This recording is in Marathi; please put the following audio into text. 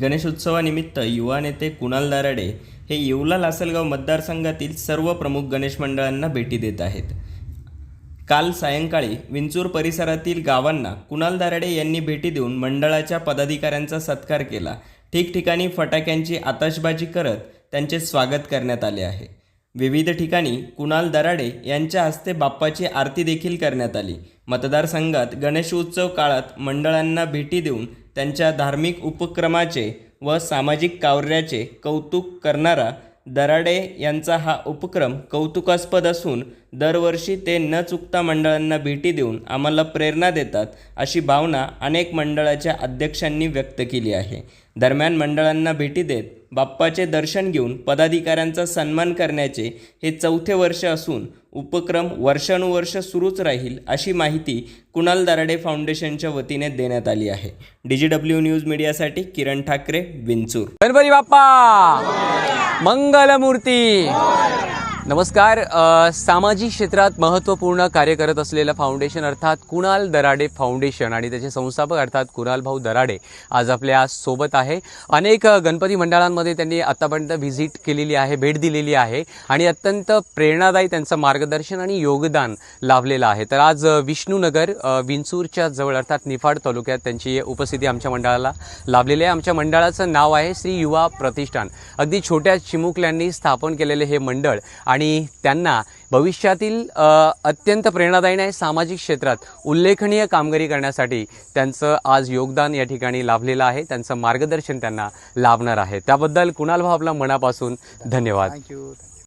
गणेशोत्सवानिमित्त युवा नेते कुणाल दाराडे हे येवला लासलगाव मतदारसंघातील सर्व प्रमुख गणेश मंडळांना भेटी देत आहेत. काल सायंकाळी विंचूर परिसरातील गावांना कुणाल दाराडे यांनी भेटी देऊन मंडळाच्या पदाधिकाऱ्यांचा सत्कार केला. ठिकठिकाणी फटाक्यांची आतषबाजी करत त्यांचे स्वागत करण्यात आले आहे. विविध ठिकाणी कुणाल दराडे यांच्या हस्ते बाप्पाची आरती देखील करण्यात आली. मतदारसंघात गणेशोत्सव काळात मंडळांना भेटी देऊन त्यांच्या धार्मिक उपक्रमाचे व सामाजिक कार्याचे कौतुक करणारा दराडे यांचा हा उपक्रम कौतुकास्पद असून दरवर्षी ते न चुकता मंडळांना भेटी देऊन आम्हाला प्रेरणा देतात अशी भावना अनेक मंडळाच्या अध्यक्षांनी व्यक्त केली आहे. दरम्यान मंडळांना भेटी देत बाप्पाचे दर्शन घेऊन पदाधिकाऱ्यांचा सन्मान करण्याचे हे चौथे वर्ष असून उपक्रम वर्षानुवर्ष सुरूच राहील अशी माहिती कुणाल दराडे फाउंडेशनच्या वतीने देण्यात आली आहे. डी डब्ल्यू न्यूज मीडियासाठी किरण ठाकरे विंचूर. गणपती बाप्पा! मंगलमूर्ती! नमस्कार सामाजिक क्षेत्रात महत्त्वपूर्ण कार्य करत असलेलं फाउंडेशन अर्थात कुणाल दराडे फाउंडेशन आणि त्याचे संस्थापक अर्थात कुणाल भाऊ दराडे आज आपल्यासोबत आहे. अनेक गणपती मंडळांमध्ये त्यांनी आतापर्यंत व्हिजिट केलेली आहे भेट दिलेली आहे आणि अत्यंत प्रेरणादायी त्यांचं मार्गदर्शन आणि योगदान लाभलेलं आहे. तर आज विष्णूनगर विंचूरच्या जवळ अर्थात निफाड तालुक्यात त्यांची उपस्थिती आमच्या मंडळाला लाभलेली आहे. आमच्या मंडळाचं नाव आहे श्री युवा प्रतिष्ठान. अगदी छोट्या चिमुकल्यांनी स्थापन केलेले हे मंडळ आणि आणि त्यांना भविष्यातील अत्यंत प्रेरणादायी आहे सामाजिक क्षेत्रात उल्लेखनीय कामगिरी करण्यासाठी त्यांचं आज योगदान या ठिकाणी लाभलेलं आहे. त्यांचं मार्गदर्शन त्यांना लाभणार आहे. त्याबद्दल कुणाल भाऊ आपला मनापासून धन्यवाद. थँक्यू